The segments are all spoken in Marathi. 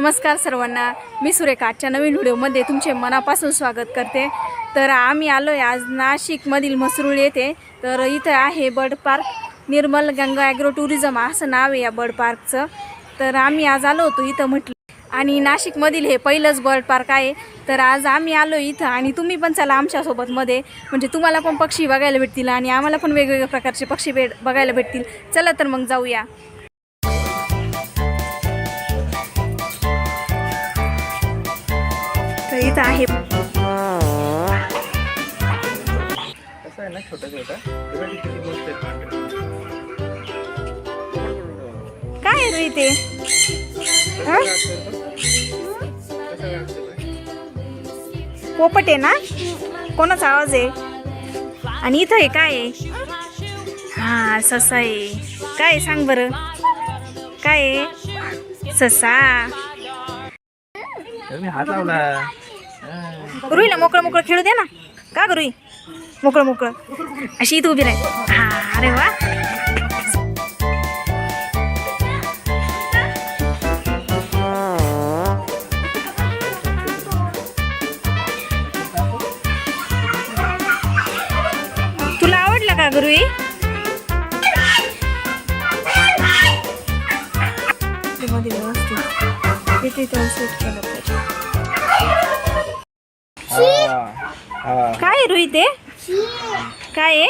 नमस्कार सर्वांना. मी सुरेखा. आजच्या नवीन व्हिडिओमध्ये तुमचे मनापासून स्वागत करते. तर आम्ही आलो आहे आज नाशिकमधील मसरूळ येथे. तर इथं आहे bird park. Nirmal Ganga agro tourism असं नाव आहे या बर्ड पार्कचं. तर आम्ही आज आलो होतो इथं म्हटलं. आणि नाशिकमधील हे पहिलंच बर्ड पार्क आहे. तर आज आम्ही आलो इथं आणि तुम्ही पण चला आमच्यासोबत मध्ये. म्हणजे तुम्हाला पण पक्षी बघायला भेटतील आणि आम्हाला पण वेगवेगळ्या प्रकारचे पक्षी भेट बघायला भेटतील. चला तर मग जाऊया. इथं आहे. कसं आहे ना छोटा छोटा. ती. काय आहे. रे बरं? पोपट आहे ना? कोणाचा आवाज आहे? आणि इथं हे काय आहे? हा ससा आहे. काय आहे सांग बरं. काय आहे? ससा. मी हात लावला. रुईला मोकळं मोकळं खेळू दे ना. का ग रुई? मोकळं मोकळं. अशी इथं उभी राहील हा अरे वा. तुला आवडलं का गुरुई मध्ये व्यवस्थित इथे इथं सेट केलं पाहिजे. काय रुई ते काय आहे?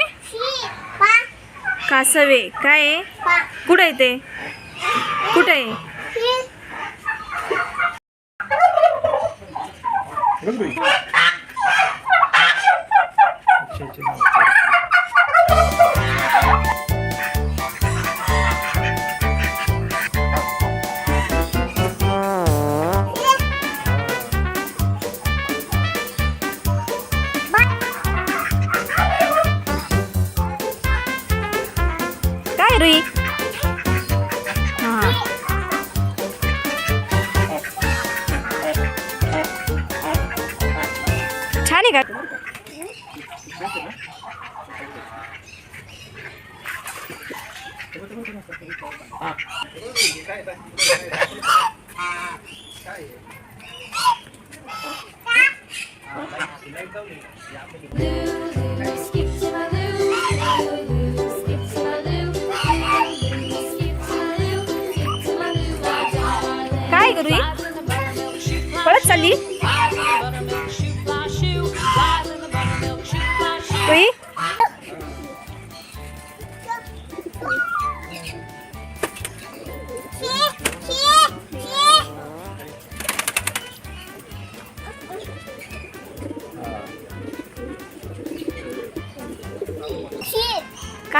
कासवे. काय आहे? कुठं आहे ते? कुठं आहे? काय रुई हा छान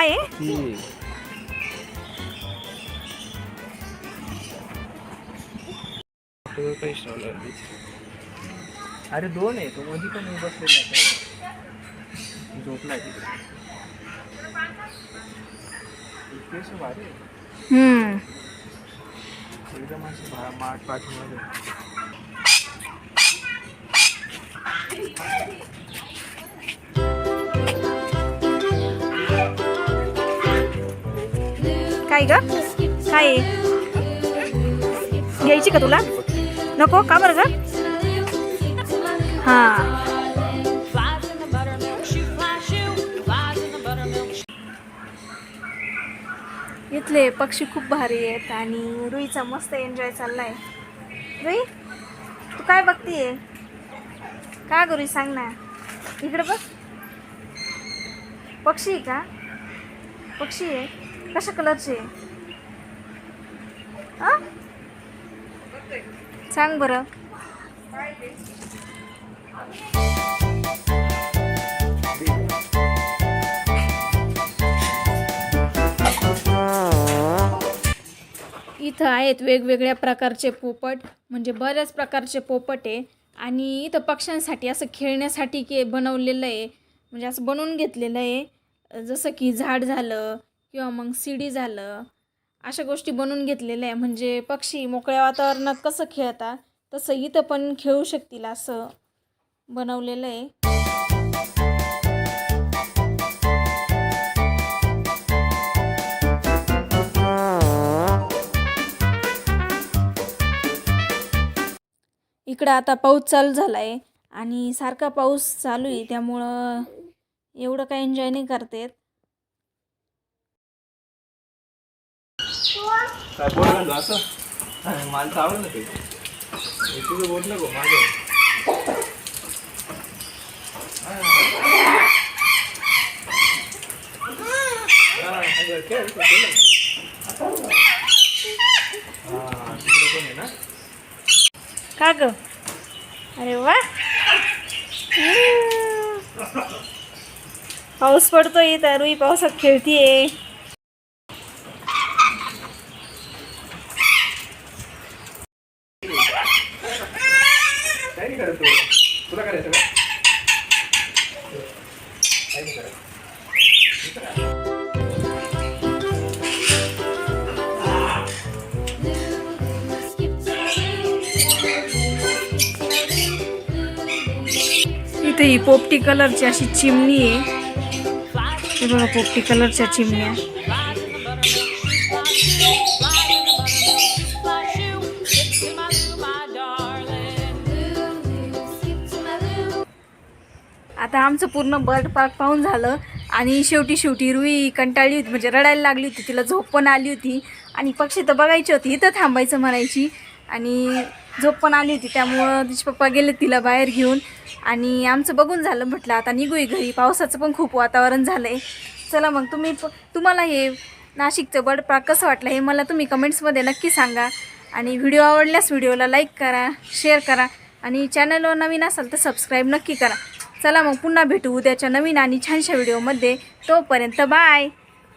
काय आहे ती. अरे दोन आहे तो मध्ये पण बसलेला भारी आहे. हम्म एकदम असं भा- माठ पाठीमध्ये काय ग? काय? आहे? घ्यायची का तुला? नको का बरं ग? हा. इथले पक्षी खूप भारी आहेत आणि रुईचा मस्त एन्जॉय चाललाय. रुई तू काय बघतीये? का ग सांग ना. इकडे बघ. पक्षी आहे का? पक्षी आहे. कशा कलरचे सांग बरं. इथं आहेत वेगवेगळ्या प्रकारचे पोपट म्हणजे बऱ्याच प्रकारचे पोपट आहे. आणि इथं पक्ष्यांसाठी असं खेळण्यासाठी के बनवलेलं आहे. म्हणजे असं बनवून घेतलेलं आहे. जसं की झाड झालं किंवा मग शिडी झालं अशा गोष्टी बनवून घेतलेल्या आहे. म्हणजे पक्षी मोकळ्या वातावरणात कसं खेळतात तसं इथं पण खेळू शकतील असं बनवलेलं आहे. इकडं आता पाऊस चालू झाला आहे आणि सारखा पाऊस चालू आहे त्यामुळं एवढं काही एन्जॉय नाही करतात काय बोट घालतो असं? अरे, मला तर आवडलं ते तुझं बोट नको माझं. खेळ, का ग? अरे वा. पाऊस पडतोय तर रुई पावसात खेळतीये. इथे ही पोपटी कलरची अशी चिमणी आहे. बघा पोपटी कलरच्या चिमण्या. आता आमचं पूर्ण बर्ड पार्क पाहून झालं. आणि शेवटी शेवटी रुई कंटाळली होती म्हणजे रडायला लागली होती तिला झोप पण आली होती. आणि पक्षी तर बघायची होती इथं थांबायचं म्हणायची. आणि झोप पण आली होती त्यामुळं तिचे पप्पा गेले तिला बाहेर घेऊन. आणि आमचं बघून झालं म्हटलं आता निघूय घरी. पावसाचं पण खूप वातावरण झालं आहे चला मग तुम्ही तुम्हाला हे नाशिकचं बर्ड पार्क कसं वाटलं हे मला तुम्ही कमेंट्समध्ये नक्की सांगा. आणि व्हिडिओ आवडल्यास व्हिडिओला लाईक करा शेअर करा. आणि चॅनलवर नवीन असाल तर सबस्क्राईब नक्की करा. चला मग पुन्हा भेटू उद्याच्या नवीन आणि छानशा व्हिडिओमध्ये. तोपर्यंत बाय!